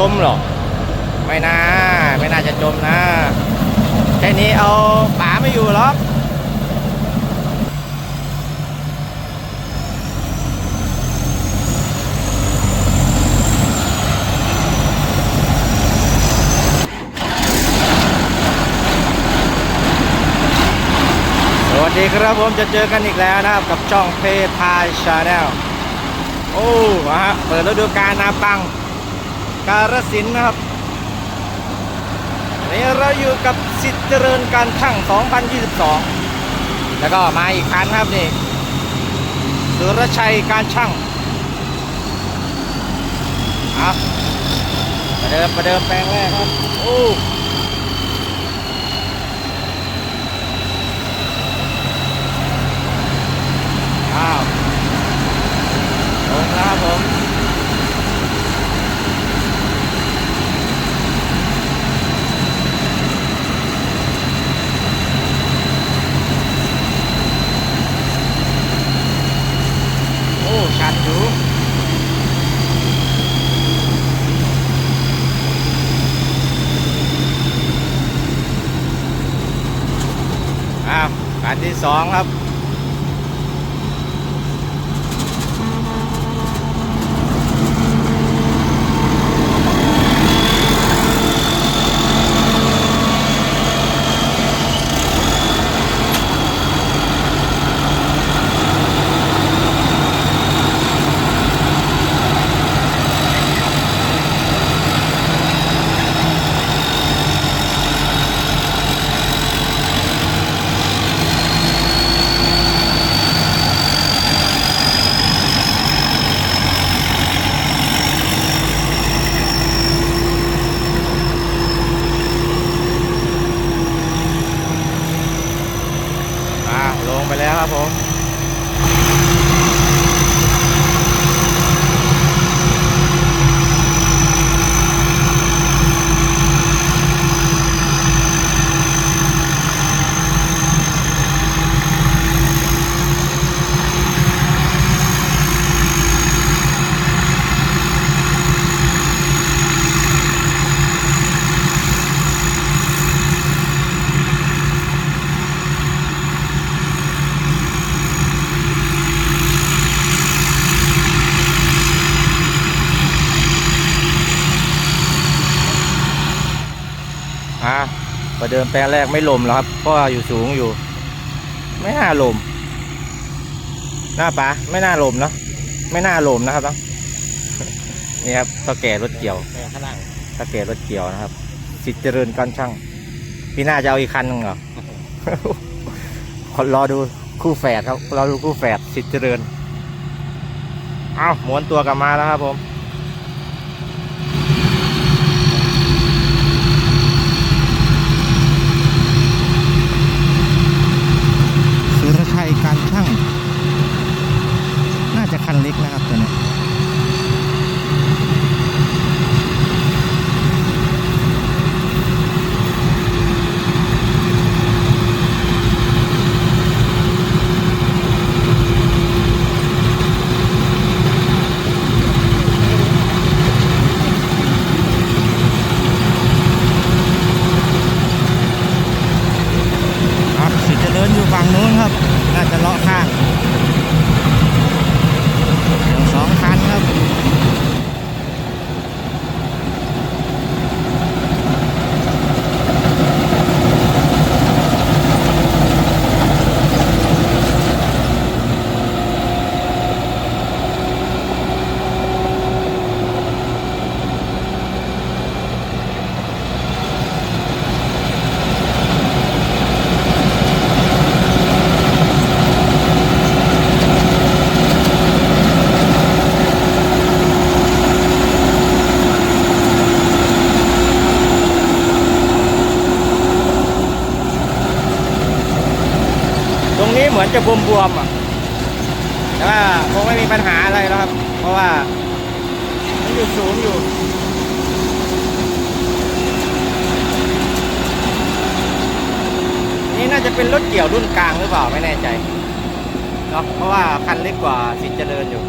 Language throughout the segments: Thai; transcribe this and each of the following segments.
จมหรอก ไม่น่า ไม่น่าจะจมนะ แค่นี้เอาป๋าไม่อยู่หรอกสวัสดีครับผมจะเจอกันอีกแล้วนะครับกับช่องเพทายชาแนลโอ้มาฮะเปิดฤดูกาลนาปัง การสินนะครับนี่เราอยู่กับสิทธิ์เจริญการช่าง 2022 แล้วก็มาอีกคันครับนี่สุรชัยการช่างเอาประเดิมประเดิมแปลงแรกครับ โอ้าวลงแล้วครับผม โอ้ชันอยู่อ้าวการที่ สองครับ อ่าประเดิมแปลงแรกไม่ลมแล้วครับเพราะว่าอยู่สูงอยู่ ไม่น่าลม หน้าปะไม่น่าลมเนาะไม่น่าลมนะครับเนาะนี่ครับตะแก่รถเกี่ยวแต่ข้างล่างตะแก่รถเกี่ยวนะครับ สิทธิ์เจริญการช่างพี่น่าจะเอาอีกคันหนึงเหรอคนรอดูคู่แฝดครับรอดูคู่แฝดสิทธิ์เจริญ เอาม้วนตัวกลับมาแล้วครับผม สุรชัยการช่าง น่าจะ คันเล็กนะครับตัวนี้ยครับสิจะเดินอยู่ฝั่งนู้นครับ น่าจะเลาะข้างอย่างสองคันครับ ตรงนี้เห มือนจะบวมๆอะแต่ว่าคงไม่มีปัญหาอะไรแล้วครับ เพราะว่ามันอยู่สูงอยู่นี่น่าจะเป็นรถเกี่ยวรุ่นกลางหรือเปล่าไม่แน่ใจเนาะเพราะว่าคันเล็กกว่าสินเจริญอยู่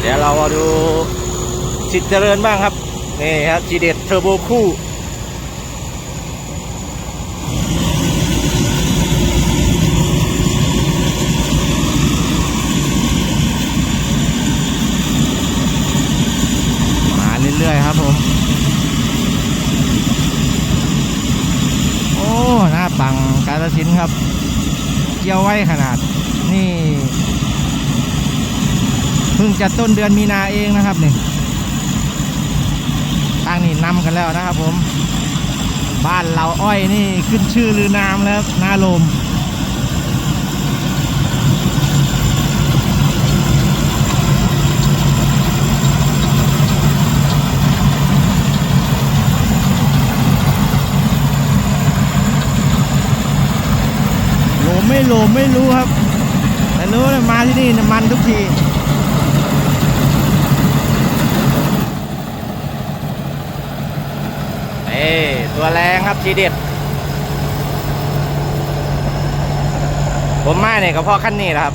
ดูสิทธิ์เจริญบ้างครับ นี่ครับจีเด็ดเทอร์โบคู่มาเรื่อยๆครับผม โอ้ หน้าปังกาลสินครับ เกี่ยวไว้ขนาด นี่ เพิ่งจะต้นเดือนมีนาเองนะครับนี่ตั้งนี่นำกันแล้วนะครับ ผม บ้านเราอ้อยนี่ขึ้นชื่อลือนามแล้วนาลมโลมไม่โลมไม่รู้ครับ แต่รู้เลยมาที่นี่น้ำมันทุกที เอ้ ตัวแรงครับทีเด็ด ผมมาเนี่ยกับพ่อขั้นนี้นะครับ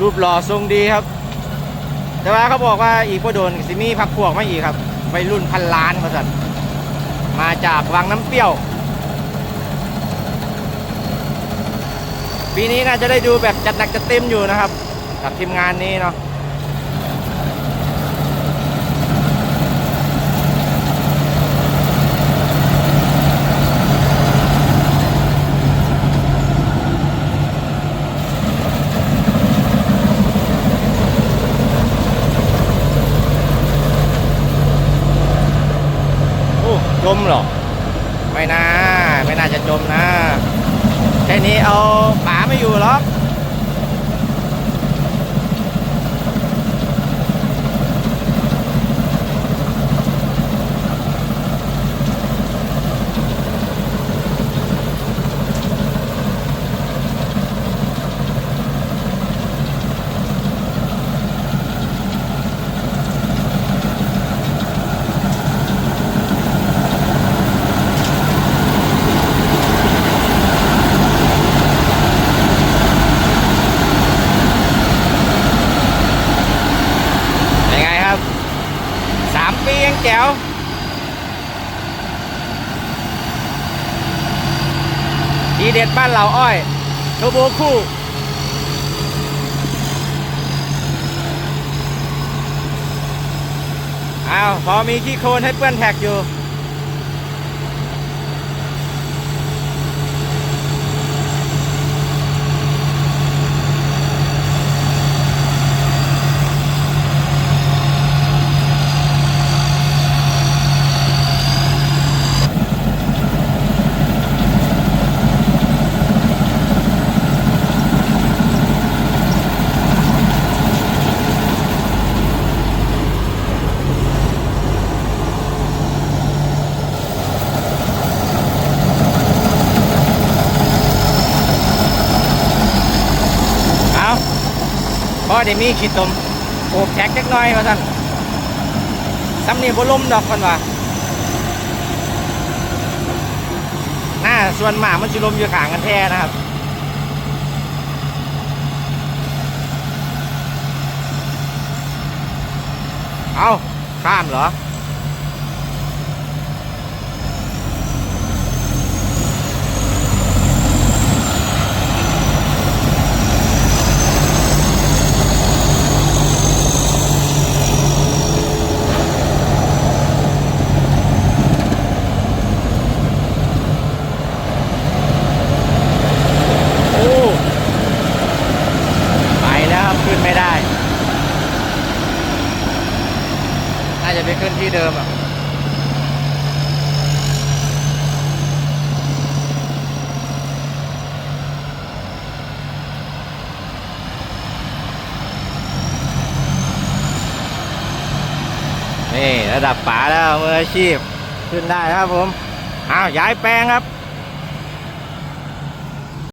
รูปหล่อทรงดีครับ แต่ว่าเขาบอกว่าอีกพอโดนสิมี่พักพวกไมาอีกครับไปรุ่นพันล้านมาสันมาจากวังน้ำเปรี้ยว ปีนี้น่าจะได้ดูแบบจัดหนักจัดเต็มอยู่นะครับกับทีมงานนี้เนาะโอ้จมเหรอ ไม่น่า ไม่น่าจะจมนะแค่นี้เอาป๋าไม่อยู่หรอกยังไงครับ สามปียัง แจ๋วดีเด็ดบ้านเหล่าอ้อยโทโบคู่อ้าวพอมีขี้โคลนให้เปื้อนแท็กอยู่ พอได้มีขีดตมโอบแท็กจักน้อยว่าท่านซ้ำนี่บ่ล่มดอกกันว่าหน้าส่วนหมามันสิลมอยู่ขางกันแท้นะครับเอาข้ามเหรอ โอ้ไปแล้วครับขึ้นไม่ได้ น่าจะไปขึ้นที่เดิมอะ นี่ ระดับป๋าแล้วมืออาชีพ ขึ้นได้ครับผม อ้าวย้ายแปลงครับ